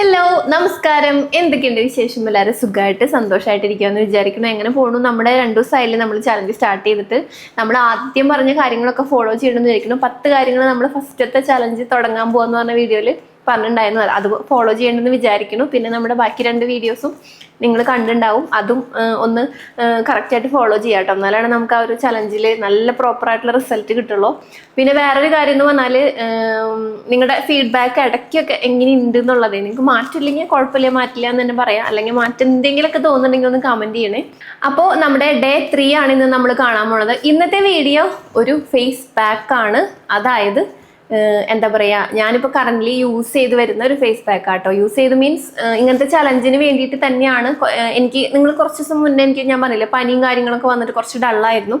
Hello നമസ്കാരം. എന്തൊക്കെയുണ്ട് വിശേഷം? എല്ലാവരും സുഖമായിട്ട് സന്തോഷമായിട്ടിരിക്കുകയെന്ന് വിചാരിക്കുന്നു. എങ്ങനെ പോകണു നമ്മുടെ രണ്ടു ദിവസമായാലും നമ്മൾ ചലഞ്ച് സ്റ്റാർട്ട് ചെയ്തിട്ട്. നമ്മൾ ആദ്യം പറഞ്ഞ കാര്യങ്ങളൊക്കെ ഫോളോ ചെയ്യണമെന്ന് വിചാരിക്കുന്നു. പത്ത് കാര്യങ്ങൾ നമ്മൾ ഫസ്റ്റത്തെ ചലഞ്ച് തുടങ്ങാൻ പോകാന്ന് പറഞ്ഞ വീഡിയോയിൽ പറഞ്ഞിട്ടുണ്ടായിരുന്നു. അത് ഫോളോ ചെയ്യണമെന്ന് വിചാരിക്കുന്നു. പിന്നെ നമ്മുടെ ബാക്കി രണ്ട് വീഡിയോസും നിങ്ങൾ കണ്ടിട്ടുണ്ടാവും. അതും ഒന്ന് കറക്റ്റായിട്ട് ഫോളോ ചെയ്യാം കേട്ടോ. എന്നാലാണ് നമുക്ക് ആ ഒരു ചലഞ്ചിൽ നല്ല പ്രോപ്പറായിട്ടുള്ള റിസൾട്ട് കിട്ടുള്ളൂ. പിന്നെ വേറൊരു കാര്യം എന്ന് പറഞ്ഞാൽ നിങ്ങളുടെ ഫീഡ്ബാക്ക് ഇടയ്ക്കൊക്കെ എങ്ങനെയുണ്ട് എന്നുള്ളത്. നിങ്ങൾക്ക് മാറ്റില്ലെങ്കിൽ കുഴപ്പമില്ല മാറ്റില്ല എന്ന് തന്നെ പറയാം. അല്ലെങ്കിൽ മാറ്റം എന്തെങ്കിലുമൊക്കെ തോന്നുന്നുണ്ടെങ്കിൽ ഒന്ന് കമന്റ് ചെയ്യണേ. അപ്പോൾ നമ്മുടെ ഡേ ത്രീ ആണ് ഇന്ന് നമ്മൾ കാണാൻ പോണത്. ഇന്നത്തെ വീഡിയോ ഒരു ഫേസ് പാക്ക് ആണ്. അതായത് എന്താ പറയാ ഞാനിപ്പോൾ കറന്റ് യൂസ് ചെയ്ത് വരുന്ന ഒരു ഫേസ് പാക്ക് ആട്ടോ. യൂസ് ചെയ്ത് മീൻസ് ഇങ്ങനത്തെ ചലഞ്ചിന് വേണ്ടിയിട്ട് തന്നെയാണ് എനിക്ക് നിങ്ങൾ കുറച്ച് ദിവസം മുന്നേ എനിക്ക് ഞാൻ പറഞ്ഞില്ലേ പനിയും കാര്യങ്ങളൊക്കെ വന്നിട്ട് കുറച്ച് ഡള്ളായിരുന്നു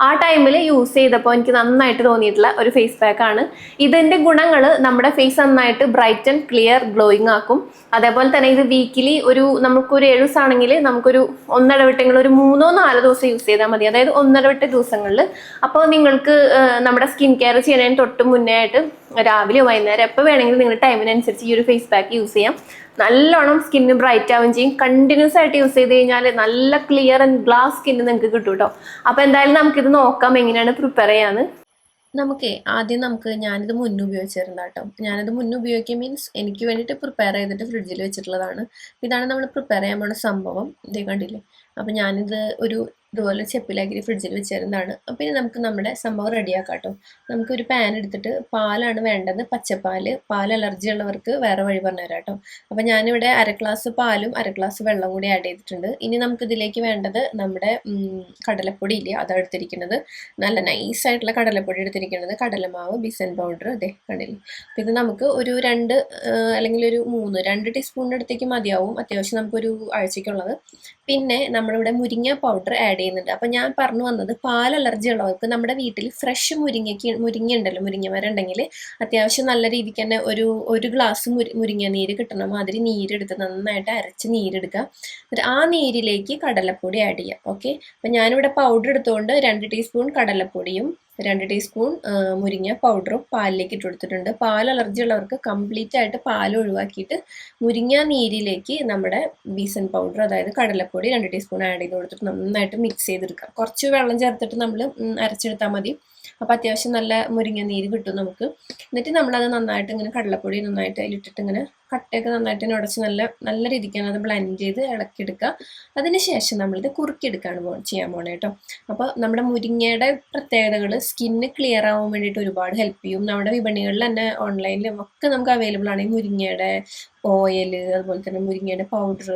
ആ ടൈമിൽ യൂസ് ചെയ്തപ്പോൾ എനിക്ക് നന്നായിട്ട് തോന്നിയിട്ടുള്ള ഒരു ഫേസ് പാക്കാണ് ഇതിന്റെ ഗുണങ്ങൾ നമ്മുടെ ഫേസ് നന്നായിട്ട് ബ്രൈറ്റ് ആൻഡ് ക്ലിയർ ഗ്ലോയിങ് ആക്കും. അതേപോലെ തന്നെ ഇത് വീക്കിലി ഒരു നമുക്കൊരു ഏഴ് ദിവസമാണെങ്കിൽ നമുക്കൊരു ഒന്നിടവിട്ടെങ്കിലും ഒരു മൂന്നോ നാലോ ദിവസം യൂസ് ചെയ്താൽ മതി. അതായത് ഒന്നിടവിട്ട ദിവസങ്ങളിൽ അപ്പോൾ നിങ്ങൾക്ക് നമ്മുടെ സ്കിൻ കെയർ ചെയ്യുന്നതിന് തൊട്ട് മുന്നേ ആയിട്ട് രാവിലെ വൈകുന്നേരം എപ്പോൾ വേണമെങ്കിലും നിങ്ങളുടെ ടൈമിനനുസരിച്ച് ഈ ഒരു ഫേസ് പാക്ക് യൂസ് ചെയ്യാം. നല്ലോണം സ്കിന്ന് ബ്രൈറ്റ് ആവുകയും ചെയ്യും. കണ്ടിന്യൂസ് ആയിട്ട് യൂസ് ചെയ്ത് കഴിഞ്ഞാൽ നല്ല ക്ലിയർ ആൻഡ് ഗ്ലാസ് സ്കിന്ന് നിങ്ങൾക്ക് കിട്ടും കേട്ടോ അപ്പോൾ എന്തായാലും നമുക്കിത് നോക്കാം എങ്ങനെയാണ് പ്രിപ്പയർ ചെയ്യാന്ന്. നമുക്ക് ആദ്യം നമുക്ക് ഞാനിത് മുന്നേ ഉപയോഗിച്ചിരുന്ന കേട്ടോ ഞാനത് മുന്നേ ഉപയോഗിക്കുക മീൻസ് എനിക്ക് വേണ്ടിയിട്ട് പ്രിപ്പയർ ചെയ്തിട്ട് ഫ്രിഡ്ജിൽ വെച്ചിട്ടുള്ളതാണ്. ഇതാണ് നമ്മൾ പ്രിപ്പയർ ചെയ്യാൻ പോണ സംഭവം. ഇതേ കണ്ടില്ലേ? അപ്പം ഞാനിത് ഒരു ഇതുപോലെ ചെപ്പിലാക്കി ഫ്രിഡ്ജിൽ വെച്ചിരുന്നതാണ്. അപ്പം ഇനി നമുക്ക് നമ്മുടെ സംഭവം റെഡിയാക്കാം കേട്ടോ നമുക്കൊരു പാൻ എടുത്തിട്ട് പാലാണ് വേണ്ടത് പച്ചപ്പാൽ. പാൽ അലർജി ഉള്ളവർക്ക് വേറെ വഴി പറഞ്ഞു പറഞ്ഞുതരാം കേട്ടോ അപ്പം ഞാനിവിടെ അര ഗ്ലാസ് പാലും അര ഗ്ലാസ് വെള്ളം കൂടി ആഡ് ചെയ്തിട്ടുണ്ട്. ഇനി നമുക്ക് ഇതിലേക്ക് വേണ്ടത് നമ്മുടെ കടലപ്പൊടി ഇല്ലേ അതാണ് എടുത്തിരിക്കുന്നത്. നല്ല നൈസ് ആയിട്ടുള്ള കടലപ്പൊടി എടുത്തിരിക്കുന്നത്. കടലമാവ് ബിസൻ പൗഡർ അതെ കണ്ടില്ലേ? അപ്പം ഇത് നമുക്ക് ഒരു രണ്ട് അല്ലെങ്കിൽ ഒരു മൂന്ന് രണ്ട് ടീസ്പൂണിന്റെ അടുത്തേക്ക് മതിയാവും. അത്യാവശ്യം നമുക്കൊരു ആഴ്ചയ്ക്കുള്ളത്. പിന്നെ നമ്മളിവിടെ മുരിങ്ങ പൗഡർ ആഡ് ചെയ്യുന്നുണ്ട്. അപ്പം ഞാൻ പറഞ്ഞു വന്നത് പാൽ അലർജി ഉള്ളവർക്ക് നമ്മുടെ വീട്ടിൽ ഫ്രഷ് മുരിങ്ങയ്ക്ക് മുരിങ്ങ ഉണ്ടല്ലോ മുരിങ്ങ അത്യാവശ്യം നല്ല രീതിക്ക് തന്നെ ഒരു ഒരു ഗ്ലാസ് മുരി മുരിങ്ങ നീര് കിട്ടണ മാതിരി നീരെടുത്ത് നന്നായിട്ട് അരച്ച് നീരെടുക്കുക. എന്നിട്ട് ആ നീരിലേക്ക് കടലപ്പൊടി ആഡ് ചെയ്യുക. ഓക്കെ അപ്പം ഞാനിവിടെ പൗഡർ എടുത്തുകൊണ്ട് രണ്ട് ടീസ്പൂൺ കടലപ്പൊടിയും രണ്ട് ടീസ്പൂൺ മുരിങ്ങ പൗഡറും പാലിലേക്ക് ഇട്ട് കൊടുത്തിട്ടുണ്ട്. പാൽ അലർജി ഉള്ളവർക്ക് കംപ്ലീറ്റ് ആയിട്ട് പാൽ ഒഴിവാക്കിയിട്ട് മുരിങ്ങ നീരിലേക്ക് നമ്മുടെ ബീസൺ പൗഡർ അതായത് കടലപ്പൊടി രണ്ട് ടീസ്പൂൺ ആഡ് ചെയ്ത് കൊടുത്തിട്ട് നന്നായിട്ട് മിക്സ് ചെയ്തെടുക്കാം. കുറച്ച് വെള്ളം ചേർത്തിട്ട് നമ്മൾ അരച്ചെടുത്താൽ മതി. അപ്പോൾ അത്യാവശ്യം നല്ല മുരിങ്ങ നീര് കിട്ടും നമുക്ക്. എന്നിട്ട് നമ്മളത് നന്നായിട്ട് ഇങ്ങനെ കടലപ്പൊടി നന്നായിട്ട് അതിലിട്ടിട്ട് ഇങ്ങനെ കട്ടയൊക്കെ നന്നായിട്ട് ഉടച്ച് നല്ല നല്ല രീതിക്കാണ് അത് ബ്ലെൻഡ് ചെയ്ത് ഇളക്കിയെടുക്കുക. അതിന് ശേഷം നമ്മളിത് കുറുക്കിയെടുക്കുകയാണ് പോ ചെയ്യാൻ പോണേ കേട്ടോ അപ്പോൾ നമ്മുടെ മുരിങ്ങയുടെ പ്രത്യേകതകൾ സ്കിന്ന് ക്ലിയർ ആവാൻ വേണ്ടിയിട്ട് ഒരുപാട് ഹെൽപ്പ് ചെയ്യും. നമ്മുടെ വിപണികളിൽ തന്നെ ഓൺലൈനിലും ഒക്കെ നമുക്ക് അവൈലബിൾ ആണ് ഈ മുരിങ്ങയുടെ ഓയിൽ അതുപോലെ തന്നെ മുരിങ്ങയുടെ പൗഡർ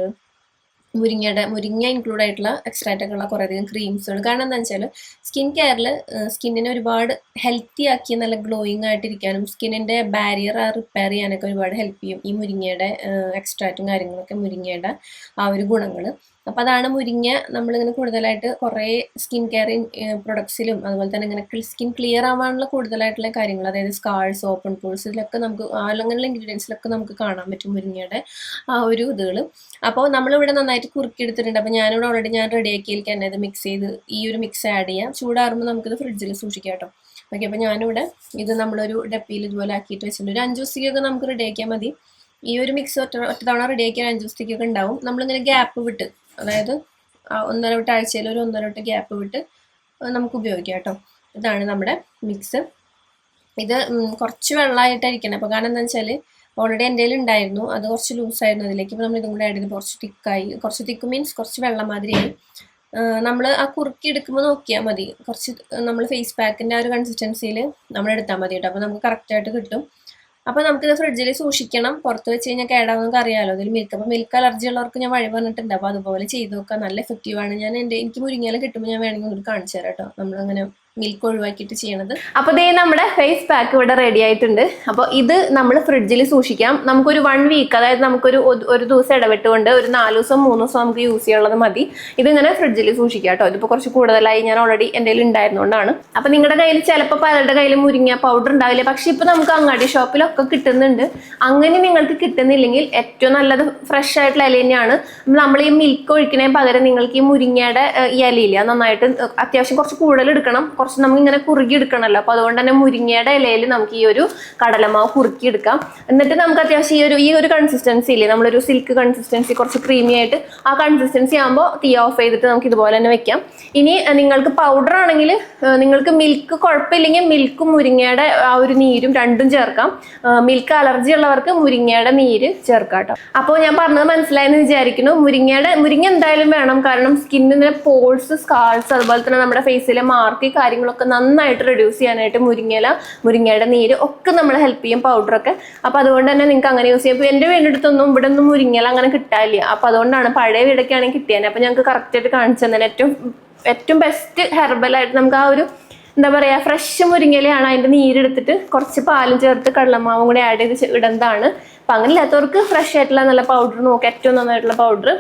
മുരിങ്ങയുടെ മുരിങ്ങ ഇൻക്ലൂഡ് ആയിട്ടുള്ള എക്സ്ട്രാക്റ്റ് ഉള്ള കുറേയധികം ക്രീംസുകൾ കാരണം എന്താ വെച്ചാൽ സ്കിൻ കെയറിൽ സ്കിന്നിനെ ഒരുപാട് ഹെൽത്തി ആക്കി നല്ല ഗ്ലോയിങ് ആയിട്ടിരിക്കാനും സ്കിന്നിന്റെ ബാരിയർ റിപ്പയർ ചെയ്യാനൊക്കെ ഒരുപാട് ഹെൽപ്പ് ചെയ്യും ഈ മുരിങ്ങയുടെ എക്സ്ട്രാക്റ്റും കാര്യങ്ങളൊക്കെ മുരിങ്ങയുടെ ആ ഒരു ഗുണങ്ങൾ അപ്പോൾ അതാണ് മുരിങ്ങ നമ്മളിങ്ങനെ കൂടുതലായിട്ട് കുറേ സ്കിൻ കെയർ പ്രൊഡക്ട്സിലും അതുപോലെ തന്നെ ഇങ്ങനെ സ്കിൻ ക്ലിയർ ആവാനുള്ള കൂടുതലായിട്ടുള്ള കാര്യങ്ങൾ അതായത് സ്കാൾസ് ഓപ്പൺ പോൾസ് ഇതിലൊക്കെ നമുക്ക് അങ്ങനെയുള്ള ഇൻഗ്രീഡിയൻസിലൊക്കെ നമുക്ക് കാണാൻ പറ്റും മുരിങ്ങയുടെ ആ ഒരു ഇതുകൾ. അപ്പോൾ നമ്മളിവിടെ നന്നായിട്ട് കുറുക്കിയെടുത്തിട്ടുണ്ട്. അപ്പോൾ ഞാനിവിടെ ഓൾറെഡി ഞാൻ റെഡിയാക്കി തന്നെ ഇത് മിക്സ് ചെയ്ത് ഈ ഒരു മിക്സ് ആഡ് ചെയ്യാം. ചൂടാറുമ്പോൾ നമുക്കിത് ഫ്രിഡ്ജിൽ സൂക്ഷിക്കാം കേട്ടോ. ഓക്കെ അപ്പോൾ ഞാനിവിടെ ഇത് നമ്മളൊരു ഡപ്പിയിൽ ഇതുപോലെ ആക്കിയിട്ട് വെച്ചിട്ടുണ്ട്. ഒരു അഞ്ച് ദിവസത്തേക്കൊക്കെ നമുക്ക് റെഡിയാക്കിയാൽ മതി. ഈ ഒരു മിക്സ് ഒറ്റ ഒറ്റ തവണ റെഡിയാക്കിയാൽ അഞ്ച് ദിവസത്തേക്കൊക്കെ ഉണ്ടാവും. നമ്മളിങ്ങനെ ഗ്യാപ്പ് വിട്ട് അതായത് ഒന്നര വിട്ട് ആഴ്ചയിൽ ഒരു ഒന്നര വിട്ട് ഗ്യാപ്പ് വിട്ട് നമുക്ക് ഉപയോഗിക്കാം കേട്ടോ. ഇതാണ് നമ്മുടെ മിക്സ് ഇത് കുറച്ച് വെള്ളമായിട്ടായിരിക്കണം. അപ്പോൾ കാരണം എന്താ വെച്ചാൽ ഓൾറെഡി എന്റെ ഉണ്ടായിരുന്നു. അത് കുറച്ച് ലൂസായിരുന്നു അതിലേക്ക്. ഇപ്പോൾ നമ്മൾ ഇതും കൂടെ ആഡ് ചെയ്ത് കുറച്ച് തിക്കായി കുറച്ച് തിക്ക് മീൻസ് കുറച്ച് വെള്ളം മാതിരിയായി നമ്മൾ ആ കുറുക്കി എടുക്കുമ്പോൾ നോക്കിയാൽ മതി. കുറച്ച് നമ്മൾ ഫേസ് പാക്കിന്റെ ആ ഒരു കൺസിസ്റ്റൻസിയിൽ നമ്മൾ എടുത്താൽ മതി കേട്ടോ. അപ്പോൾ നമുക്ക് കറക്റ്റായിട്ട് കിട്ടും. അപ്പോൾ നമുക്കിത് ഫ്രിഡ്ജിൽ സൂക്ഷിക്കണം. പുറത്ത് വെച്ച് കഴിഞ്ഞാൽ കേടാവുന്നൊക്കെ അറിയാമല്ലോ അതിൽ മിൽക്ക് അപ്പോൾ മിൽക്ക് അലർജി ഉള്ളവർക്ക് ഞാൻ വഴി പറഞ്ഞിട്ടുണ്ട്. അപ്പോൾ അതുപോലെ ചെയ്ത് നോക്കാം. നല്ല എഫക്റ്റീവാണ് ഞാൻ എന്റെ എനിക്ക് മുരിങ്ങയില കിട്ടുമ്പോൾ ഞാൻ വേണമെങ്കിൽ കാണിച്ചു തരാം കേട്ടോ. നമ്മളങ്ങനെ മിൽക്ക് ഒഴിവാക്കിയിട്ട് ചെയ്യണത്. അപ്പോൾ ദേ നമ്മുടെ ഫേസ് പാക്ക് ഇവിടെ റെഡി ആയിട്ടുണ്ട്. അപ്പോൾ ഇത് നമ്മൾ ഫ്രിഡ്ജിൽ സൂക്ഷിക്കാം. നമുക്കൊരു വൺ വീക്ക് അതായത് നമുക്കൊരു ഒരു ദിവസം ഇടവിട്ടുകൊണ്ട് ഒരു നാല് ദിവസം മൂന്ന് ദിവസം നമുക്ക് യൂസ് ചെയ്യാനുള്ളത് മതി. ഇതിങ്ങനെ ഫ്രിഡ്ജിൽ സൂക്ഷിക്കാം കേട്ടോ. ഇതിപ്പോൾ കുറച്ച് കൂടുതലായി ഞാൻ ഓൾറെഡി എന്റെ കയ്യിൽ ഉണ്ടായിരുന്നുകൊണ്ടാണ് അപ്പോൾ നിങ്ങളുടെ കയ്യിൽ ചിലപ്പോൾ പലരുടെ കയ്യിൽ മുരിങ്ങ പൗഡർ ഉണ്ടാവില്ല? പക്ഷേ ഇപ്പോൾ നമുക്ക് അങ്ങാടി ഷോപ്പിലൊക്കെ കിട്ടുന്നുണ്ട്. അങ്ങനെ നിങ്ങൾക്ക് കിട്ടുന്നില്ലെങ്കിൽ ഏറ്റവും നല്ലത് ഫ്രഷ് ആയിട്ടുള്ള ഇല തന്നെയാണ്. നമ്മൾ ഈ മിൽക്ക് ഒഴിക്കുന്നതിന് പകരം നിങ്ങൾക്ക് ഈ മുരിങ്ങയുടെ ഈ ഇലയില്ല നന്നായിട്ട് അത്യാവശ്യം കുറച്ച് കൂടുതൽ എടുക്കണം. കുറച്ച് കുറച്ച് നമുക്ക് ഇങ്ങനെ കുറുകി എടുക്കണമല്ലോ അപ്പോൾ അതുകൊണ്ട് തന്നെ മുരിങ്ങയുടെ ഇലയിൽ നമുക്ക് ഈ ഒരു കടലമാവ് കുറുക്കി എടുക്കാം എന്നിട്ട് നമുക്ക് അത്യാവശ്യം ഈ ഒരു ഈ ഒരു കൺസിസ്റ്റൻസി ഇല്ലേ നമ്മളൊരു സിൽക്ക് കൺസിസ്റ്റൻസി കുറച്ച് ക്രീമി ആയിട്ട് ആ കൺസിസ്റ്റൻസി ആകുമ്പോൾ തീ ഓഫ് ചെയ്തിട്ട് നമുക്ക് ഇതുപോലെ തന്നെ വെക്കാം. ഇനി നിങ്ങൾക്ക് പൗഡർ ആണെങ്കിൽ നിങ്ങൾക്ക് മിൽക്ക് കുഴപ്പമില്ലെങ്കിൽ മിൽക്കും മുരിങ്ങയുടെ ആ ഒരു നീരും രണ്ടും ചേർക്കാം. മിൽക്ക് അലർജി ഉള്ളവർക്ക് മുരിങ്ങയുടെ നീര് ചേർക്കാം അപ്പോൾ ഞാൻ പറഞ്ഞത് മനസ്സിലായെന്ന് വിചാരിക്കുന്നു. മുരിങ്ങയുടെ മുരിങ്ങ എന്തായാലും വേണം. കാരണം സ്കിന്നിന് പോൾസ് സ്കാൾസ് അതുപോലെ തന്നെ നമ്മുടെ ഫേസിലെ മാർക്ക് കാര്യങ്ങളൊക്കെ നന്നായിട്ട് റെഡ്യൂസ് ചെയ്യാനായിട്ട് മുരിങ്ങയില മുരിങ്ങയുടെ നീര് ഒക്കെ നമ്മൾ ഹെൽപ്പ് ചെയ്യും പൗഡറൊക്കെ അപ്പോൾ അതുകൊണ്ട് തന്നെ നിങ്ങൾക്ക് അങ്ങനെ യൂസ് ചെയ്യാം. ഇപ്പോൾ എന്റെ വീടിനടുത്തൊന്നും ഇവിടെ ഒന്നും മുരിങ്ങയില അങ്ങനെ കിട്ടാനില്ല. അപ്പോൾ അതുകൊണ്ടാണ് പഴയ വീടൊക്കെ ആണെങ്കിൽ കിട്ടിയാൽ അപ്പോൾ ഞങ്ങൾക്ക് കറക്റ്റായിട്ട് കാണിച്ചു തന്നെ ഏറ്റവും ഏറ്റവും ബെസ്റ്റ് ഹെർബലായിട്ട് നമുക്ക് ആ ഒരു എന്താ പറയുക ഫ്രഷ് മുരിങ്ങയിലയാണ് അതിന്റെ നീരെടുത്തിട്ട് കുറച്ച് പാലും ചേർത്ത് കടലമാവും കൂടി ആഡ് ചെയ്ത് ഇടുന്നതാണ് അപ്പം അങ്ങനെ ഇല്ലാത്തവർക്ക് ഫ്രഷ് ആയിട്ടുള്ള നല്ല പൗഡർ നോക്കുക ഏറ്റവും നന്നായിട്ടുള്ള പൗഡർ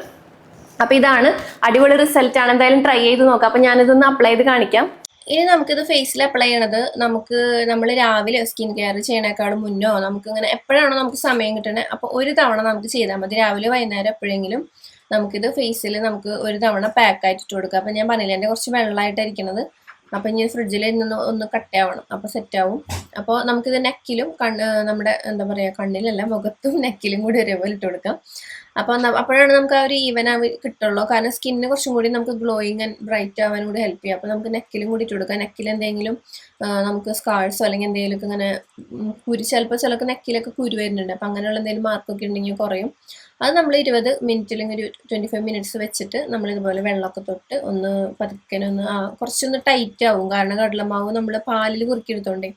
അപ്പോൾ ഇതാണ് അടിപൊളി റിസൾട്ട് ആണ്. എന്തായാലും ട്രൈ ചെയ്ത് നോക്കാം. അപ്പോൾ ഞാനിതൊന്ന് അപ്ലൈ ചെയ്ത് കാണിക്കാം. ഇനി നമുക്കിത് ഫേസിൽ അപ്ലൈ ചെയ്യണത് നമുക്ക് നമ്മൾ രാവിലെ സ്കിൻ കെയർ ചെയ്യണേക്കാളും മുന്നോ നമുക്ക് ഇങ്ങനെ എപ്പോഴാണോ നമുക്ക് സമയം കിട്ടണേ അപ്പോൾ ഒരു തവണ നമുക്ക് ചെയ്താൽ മതി. രാവിലെ വൈകുന്നേരം എപ്പോഴെങ്കിലും നമുക്കിത് ഫേസിൽ നമുക്ക് ഒരു തവണ പാക്ക് ആയിട്ട് ഇട്ട് കൊടുക്കാം. അപ്പം ഞാൻ പറഞ്ഞില്ല എന്റെ കുറച്ച് വെള്ളമായിട്ടായിരിക്കണത്. അപ്പം ഇനി ഫ്രിഡ്ജിൽ നിന്ന് ഒന്ന് കട്ടയാവണം അപ്പോൾ സെറ്റാവും അപ്പോൾ നമുക്കിത് നെക്കിലും കണ്ണ് നമ്മുടെ എന്താ പറയുക കണ്ണിലല്ല മുഖത്തും നെക്കിലും കൂടി ഒരേപോലെ ഇട്ട് കൊടുക്കാം. അപ്പോൾ അപ്പോഴാണ് നമുക്ക് ആ ഒരു ഈവൻ ആവി കിട്ടുള്ളൂ. കാരണം സ്കിന്നിന് കുറച്ചും കൂടി നമുക്ക് ഗ്ലോയിങ് ആൻഡ് ബ്രൈറ്റ് ആവാനും കൂടി ഹെൽപ്പ് ചെയ്യും. അപ്പോൾ നമുക്ക് നെക്കിലും കൂടി ഇട്ട് കൊടുക്കാം. നെക്കിൽ എന്തെങ്കിലും നമുക്ക് സ്കാൾസോ അല്ലെങ്കിൽ എന്തെങ്കിലുമൊക്കെ ഇങ്ങനെ കുരു ചിലപ്പോൾ ചിലർക്ക് നെക്കിലൊക്കെ കുരു വരുന്നുണ്ട്. അപ്പോൾ അങ്ങനെയുള്ള എന്തെങ്കിലും മാർക്കൊക്കെ ഉണ്ടെങ്കിൽ കുറയും. അത് നമ്മൾ ഇരുപത് മിനിറ്റിലും ഒരു ട്വന്റി ഫൈവ് മിനിറ്റ്സ് വെച്ചിട്ട് നമ്മൾ ഇതുപോലെ വെള്ളമൊക്കെ തൊട്ട് ഒന്ന് പതുക്കനെ ഒന്ന് ആ കുറച്ചൊന്ന് ടൈറ്റ് ആവും. കാരണം കടലമാവ് നമ്മൾ പാലിൽ കുറുക്കിയെടുത്തോണ്ടേ.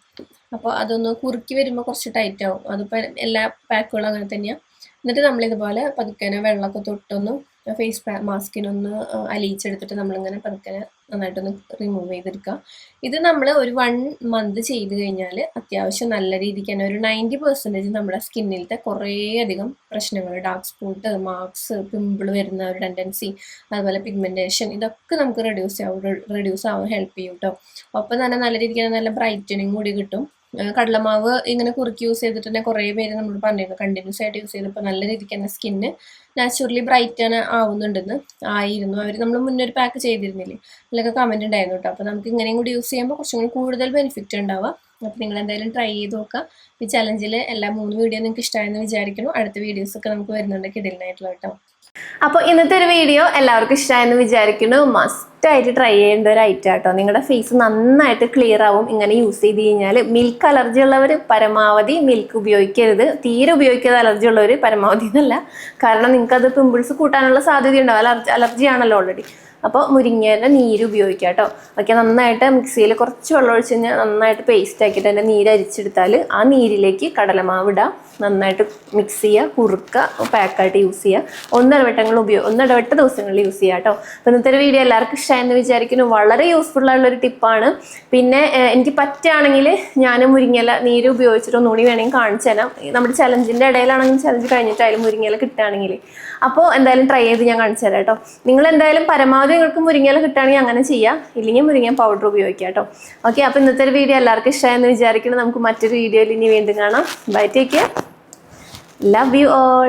അപ്പോൾ അതൊന്ന് കുറുക്കി വരുമ്പോൾ കുറച്ച് ടൈറ്റ് ആവും. അതിപ്പോൾ എല്ലാ പാക്കുകളും അങ്ങനെ തന്നെയാണ് എന്നിട്ട് നമ്മൾ ഇതുപോലെ പതുക്കനെ വെള്ളമൊക്കെ തൊട്ടൊന്ന് ഫേസ് മാസ്കിനൊന്ന് അലിയിച്ചെടുത്തിട്ട് നമ്മളിങ്ങനെ പതുക്കനെ നന്നായിട്ടൊന്ന് റിമൂവ് ചെയ്തെടുക്കുക. ഇത് നമ്മൾ ഒരു വൺ മന്ത് ചെയ്ത് കഴിഞ്ഞാൽ അത്യാവശ്യം നല്ല രീതിക്ക് തന്നെ ഒരു നയന്റി പെർസെന്റേജ് നമ്മുടെ സ്കിന്നിലത്തെ കുറേയധികം പ്രശ്നങ്ങൾ ഡാർക്ക് സ്പോട്ട് മാർക്സ് പിമ്പിൾ വരുന്ന ഒരു ടെൻഡൻസി അതുപോലെ പിഗ്മെന്റേഷൻ ഇതൊക്കെ നമുക്ക് റെഡ്യൂസ് ആവും റെഡ്യൂസ് ആവാൻ ഹെൽപ്പ് ചെയ്യും കേട്ടോ ഒപ്പം തന്നെ നല്ല രീതിക്ക് നല്ല ബ്രൈറ്റനിങ് കൂടി കിട്ടും. കടലമാവ് ഇങ്ങനെ കുറുക്കി യൂസ് ചെയ്തിട്ട് തന്നെ കുറേ പേര് നമ്മൾ പറഞ്ഞിരുന്നു. കണ്ടിന്യൂസ് ആയിട്ട് യൂസ് ചെയ്തപ്പോൾ നല്ല രീതിക്ക് തന്നെ സ്കിന്ന് നാച്ചുറലി ബ്രൈറ്റ് ആണ് ആവുന്നുണ്ടെന്ന് ആയിരുന്നു. അവർ നമ്മൾ മുന്നേ ഒരു പാക്ക് ചെയ്തിരുന്നില്ലേ? അതിലൊക്കെ കമന്റ് ഉണ്ടായിരുന്നു കേട്ടോ അപ്പോൾ നമുക്ക് ഇങ്ങനെയും കൂടി യൂസ് ചെയ്യുമ്പോൾ കുറച്ചും കൂടി കൂടുതൽ ബെനിഫിറ്റ് ഉണ്ടാവുക അപ്പോൾ നിങ്ങൾ എന്തായാലും ട്രൈ ചെയ്ത് നോക്കുക ഈ ചലഞ്ചിൽ എല്ലാ മൂന്ന് വീഡിയോ നിങ്ങൾക്ക് ഇഷ്ടമായെന്ന് വിചാരിക്കുന്നു. അടുത്ത വീഡിയോസ് ഒക്കെ നമുക്ക് വരുന്നുണ്ട് കിടലിനായിട്ടുള്ള കേട്ടോ അപ്പോൾ ഇന്നത്തെ ഒരു വീഡിയോ എല്ലാവർക്കും ഇഷ്ടമായെന്ന് വിചാരിക്കുന്നു. മസ്റ്റ് ആയിട്ട് ട്രൈ ചെയ്യേണ്ട ഒരു ഐറ്റം കേട്ടോ നിങ്ങളുടെ ഫേസ് നന്നായിട്ട് ക്ലിയർ ആവും. ഇങ്ങനെ യൂസ് ചെയ്ത് കഴിഞ്ഞാൽ മിൽക്ക് അലർജി ഉള്ളവർ പരമാവധി മിൽക്ക് ഉപയോഗിക്കരുത്. തീരെ ഉപയോഗിക്കാതെ അലർജി ഉള്ളവർ പരമാവധി എന്നല്ല. കാരണം നിങ്ങൾക്ക് അത് പിമ്പിൾസ് കൂട്ടാനുള്ള സാധ്യതയുണ്ടാവും. അലർജി അലർജി ആണല്ലോ ഓൾറെഡി അപ്പോൾ മുരിങ്ങേന്റെ നീര് ഉപയോഗിക്കുക കേട്ടോ. ഓക്കെ നന്നായിട്ട് മിക്സിയിൽ കുറച്ച് വെള്ളം ഒഴിച്ച് കഴിഞ്ഞാൽ നന്നായിട്ട് പേസ്റ്റ് ആക്കിയിട്ട് അതിന്റെ നീര് അരിച്ചെടുത്താൽ ആ നീരിലേക്ക് കടലമാവ് ഇടുക നന്നായിട്ട് മിക്സ് ചെയ്യുക കുറുക്കുക പാക്കായിട്ട് യൂസ് ചെയ്യുക ഒന്നിടവട്ടങ്ങൾ ഉപയോഗം ഒന്നിടവട്ട ദിവസങ്ങളിൽ യൂസ് ചെയ്യുക കേട്ടോ. അപ്പോൾ ഇന്നത്തെ ഒരു വീഡിയോ എല്ലാവർക്കും ഇഷ്ടമായെന്ന് വിചാരിക്കുന്നു. വളരെ യൂസ്ഫുൾ ആയിട്ടുള്ളൊരു ടിപ്പാണ് പിന്നെ എനിക്ക് പറ്റുകയാണെങ്കിൽ ഞാൻ മുരിങ്ങല നീര് ഉപയോഗിച്ചിട്ട് ഒന്നുകൂടി വേണമെങ്കിൽ കാണിച്ചു തരാം. നമ്മുടെ ചലഞ്ചിന്റെ ഇടയിലാണെങ്കിൽ ചലഞ്ച് കഴിഞ്ഞിട്ടായാലും മുരിങ്ങല കിട്ടുകയാണെങ്കിൽ. അപ്പോൾ എന്തായാലും ട്രൈ ചെയ്ത് ഞാൻ കാണിച്ചു തരാം കേട്ടോ. നിങ്ങൾ എന്തായാലും പരമാവധി നിങ്ങൾക്ക് മുരിങ്ങല കിട്ടുകയാണെങ്കിൽ അങ്ങനെ ചെയ്യാം. ഇല്ലെങ്കിൽ മുരിങ്ങ പൗഡർ ഉപയോഗിക്കാം കേട്ടോ. ഓക്കെ അപ്പോൾ ഇന്നത്തെ ഒരു വീഡിയോ എല്ലാവർക്കും ഇഷ്ടമായെന്ന് വിചാരിക്കുന്നു. നമുക്ക് മറ്റൊരു വീഡിയോയിൽ ഇനി വീണ്ടും കാണാം. Bye take care love you all